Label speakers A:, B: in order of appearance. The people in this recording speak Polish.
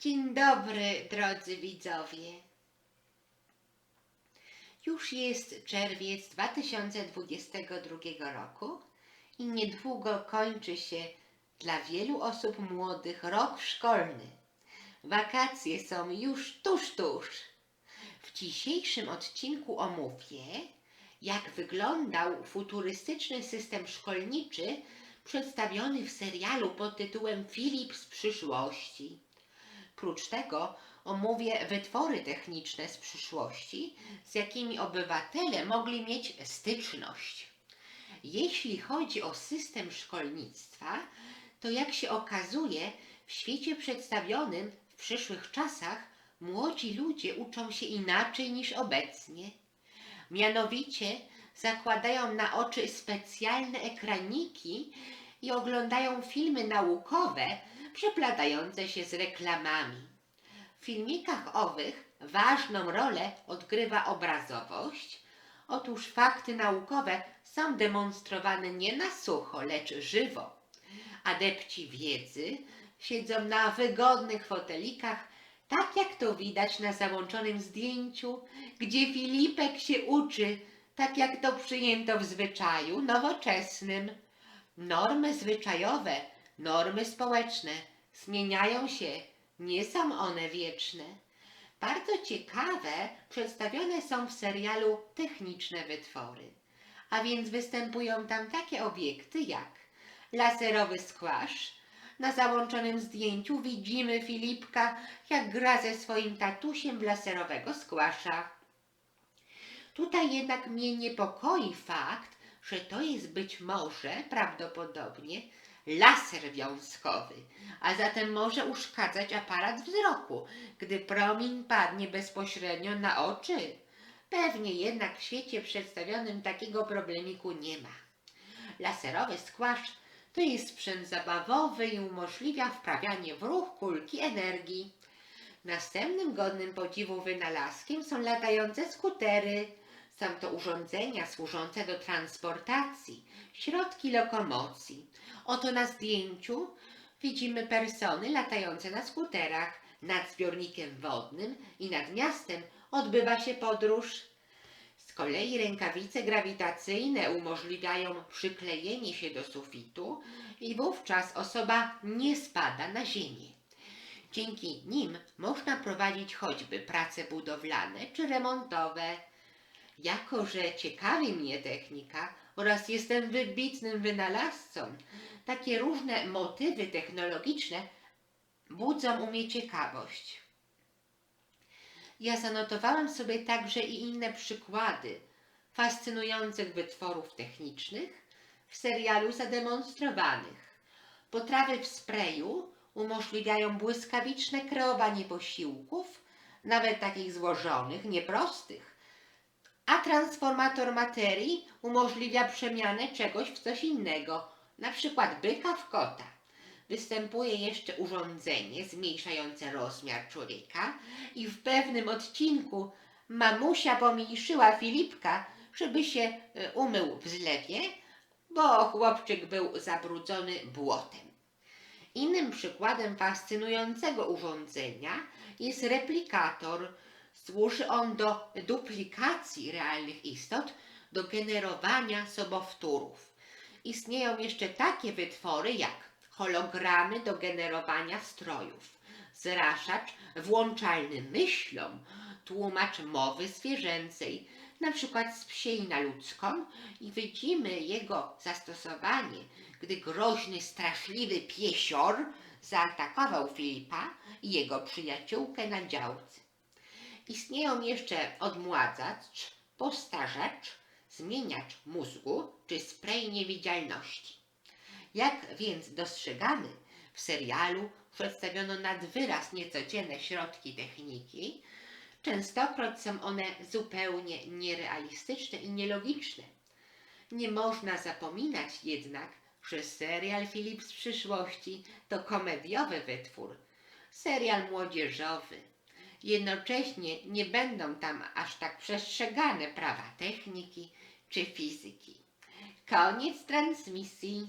A: Dzień dobry, drodzy widzowie. Już jest czerwiec 2022 roku i niedługo kończy się dla wielu osób młodych rok szkolny. Wakacje są już tuż, tuż. W dzisiejszym odcinku omówię, jak wyglądał futurystyczny system szkolniczy przedstawiony w serialu pod tytułem Filip z przyszłości. Prócz tego omówię wytwory techniczne z przyszłości, z jakimi obywatele mogli mieć styczność. Jeśli chodzi o system szkolnictwa, to jak się okazuje, w świecie przedstawionym w przyszłych czasach młodzi ludzie uczą się inaczej niż obecnie. Mianowicie zakładają na oczy specjalne ekraniki i oglądają filmy naukowe przeplatające się z reklamami. W filmikach owych ważną rolę odgrywa obrazowość. Otóż fakty naukowe są demonstrowane nie na sucho, lecz żywo. Adepci wiedzy siedzą na wygodnych fotelikach, tak jak to widać na załączonym zdjęciu, gdzie Filipek się uczy, tak jak to przyjęto w zwyczaju nowoczesnym. Normy zwyczajowe, normy społeczne zmieniają się, nie są one wieczne. Bardzo ciekawe przedstawione są w serialu techniczne wytwory. A więc występują tam takie obiekty jak laserowy squash. Na załączonym zdjęciu widzimy Filipka, jak gra ze swoim tatusiem w laserowego squasha. Tutaj jednak mnie niepokoi fakt, że to jest być może prawdopodobnie laser wiązkowy, a zatem może uszkadzać aparat wzroku, gdy promień padnie bezpośrednio na oczy. Pewnie jednak w świecie przedstawionym takiego problemiku nie ma. Laserowy squash to jest sprzęt zabawowy i umożliwia wprawianie w ruch kulki energii. Następnym godnym podziwu wynalazkiem są latające skutery. Są to urządzenia służące do transportacji, środki lokomocji. Oto na zdjęciu widzimy persony latające na skuterach. Nad zbiornikiem wodnym i nad miastem odbywa się podróż. Z kolei rękawice grawitacyjne umożliwiają przyklejenie się do sufitu i wówczas osoba nie spada na ziemię. Dzięki nim można prowadzić choćby prace budowlane czy remontowe. Jako, że ciekawi mnie technika oraz jestem wybitnym wynalazcą, takie różne motywy technologiczne budzą u mnie ciekawość. Ja zanotowałem sobie także i inne przykłady fascynujących wytworów technicznych w serialu zademonstrowanych. Potrawy w sprayu umożliwiają błyskawiczne kreowanie posiłków, nawet takich złożonych, nieprostych, a transformator materii umożliwia przemianę czegoś w coś innego, na przykład byka w kota. Występuje jeszcze urządzenie zmniejszające rozmiar człowieka i w pewnym odcinku mamusia pomniejszyła Filipka, żeby się e, umył w zlewie, bo chłopczyk był zabrudzony błotem. Innym przykładem fascynującego urządzenia jest replikator. Służy on do duplikacji realnych istot, do generowania sobowtórów. Istnieją jeszcze takie wytwory jak hologramy do generowania strojów, zraszacz włączalny myślą, tłumacz mowy zwierzęcej, na przykład z psiej na ludzką i widzimy jego zastosowanie, gdy groźny, straszliwy piesior zaatakował Filipa i jego przyjaciółkę na działce. Istnieją jeszcze odmładzacz, postarzacz, zmieniacz mózgu czy spray niewidzialności. Jak więc dostrzegamy, w serialu przedstawiono nad wyraz niecodzienne środki techniki, częstokroć są one zupełnie nierealistyczne i nielogiczne. Nie można zapominać jednak, że serial Filip z przyszłości to komediowy wytwór, serial młodzieżowy. Jednocześnie nie będą tam aż tak przestrzegane prawa techniki czy fizyki. Koniec transmisji.